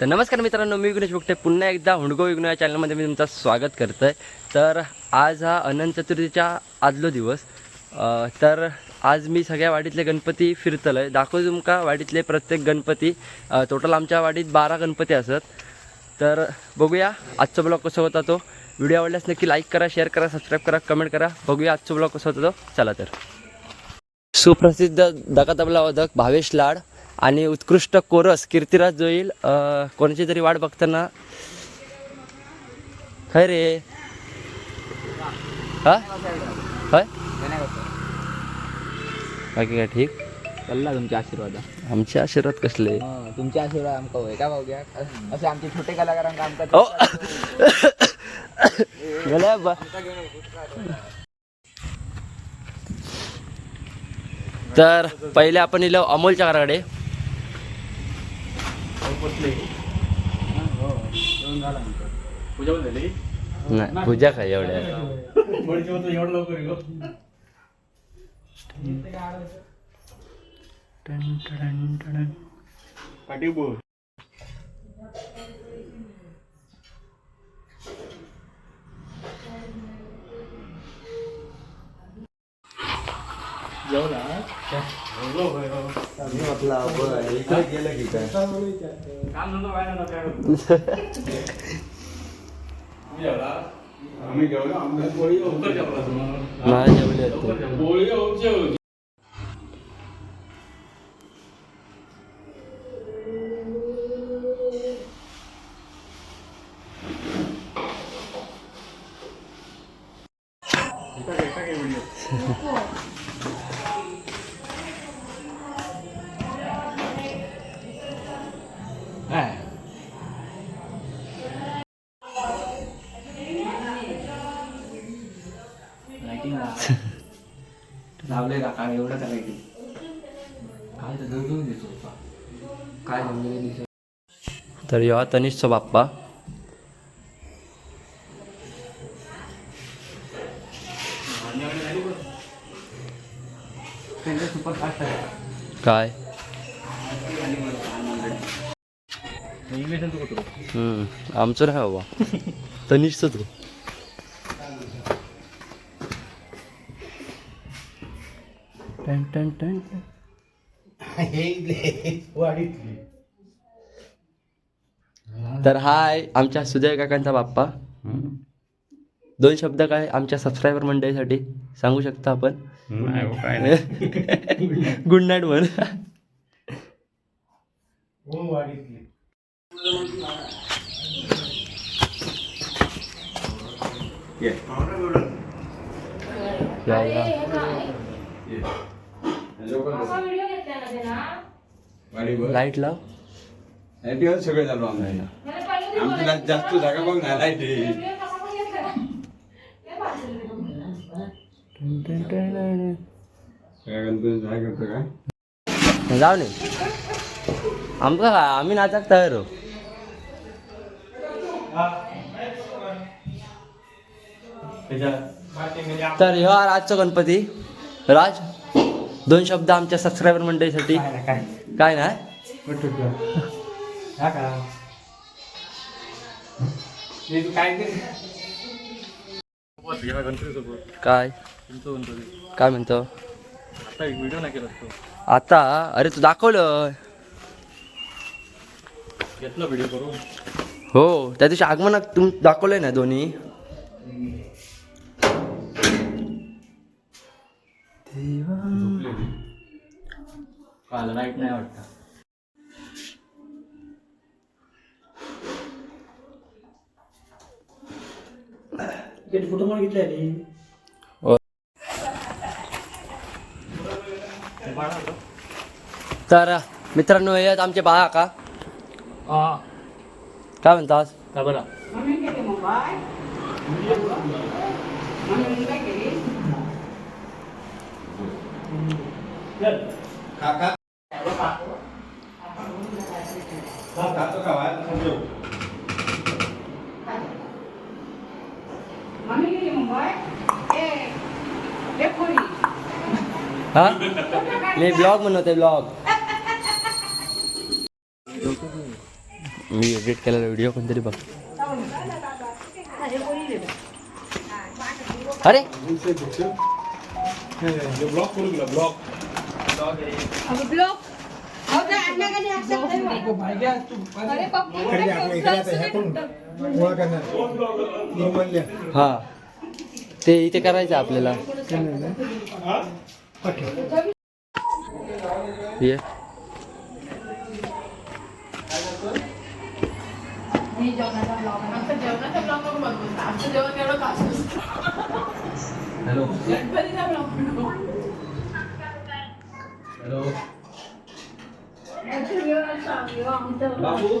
तर नमस्कार मित्रांनो मी विघ्नेश बघते पुन्हा एकदा हुंडगो विघ्न या चॅनलमध्ये मी तुमचं स्वागत करतो आहे तर आज हा अनंत चतुर्थीचा आदलो दिवस. तर आज मी सगळ्या वाडीतले गणपती फिरतलो आहे दाखवतो तुमका वाडीतले प्रत्येक गणपती. टोटल आमच्या वाडीत बारा गणपती असत. तर बघूया आजचा ब्लॉग कसा होता तो. व्हिडिओ आवडल्यास नक्की लाईक करा शेअर करा सबस्क्राईब करा कमेंट करा. बघूया आजचा ब्लॉग कसा होता तो. चला तर. सुप्रसिद्ध दकातबला वादक भावेश लाड. आणि उत्कृष्ट कोरस कीर्तिराज जोईल अ, कोणाची तरी वाट बघताना. खय रे? हा? बाकी काय ठीक? चल्ला तुमचे आशीर्वाद. आमचे आशीर्वाद कसले? तुमचे आशीर्वाद आमका होय. का भाऊ घ्या. असे आमचे छोटे कलाकारांका आमका तर पहिले आपण इलो अमोलच्या घराकडे. नाही पूजा काय एवढ्या नाही जेवले होते लावले का काय एवढं करायची काय तर दोन दोन दिसतो काय समजून दिसत तर ह्यो तनिषचा बाप्पा. काय? आमचं नाही बाबा तनिषचं तू टन टन टन. तर हाय आमच्या सुजय काकांचा बाप्पा. दोन शब्द काय आमच्या सबस्क्रायबर मंडळीसाठी? सांगू शकता आपण? गुड नाईट म्हण. या, या. लाइट लाव. लाईटीवर सगळं चालू आमच्या आमची जास्त जागा बघ ना लाइट गणपती काय करतो काय जाऊ नये आमचं आम्ही नाचाक तयार हो. तर ह्यो हा राजचा गणपती. राज दोन शब्द आमच्या सबस्क्रायबर मंडळीसाठी. काय नाही काय काय म्हणतो? व्हिडिओ नाही केला तो. आता? अरे तू दाखवलं. घेतला व्हिडिओ करून. हो त्या दिवशी आगमनात तुम दाखवलंय ना दोन्ही? काल लाइट नाही वाटतं. तर मित्रांनो हे आहेत आमचे बाळा का? हा काय म्हणतात का बरं? काका. हा? मी ब्लॉग बनवते ब्लॉग मी एडिट केलेला व्हिडिओ कोणतरी बघ. अरे! हा. ते इथे करायचं आपल्याला. ये. हॅलो. हॅलो. बाबू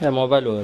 काय मोबाईलवर.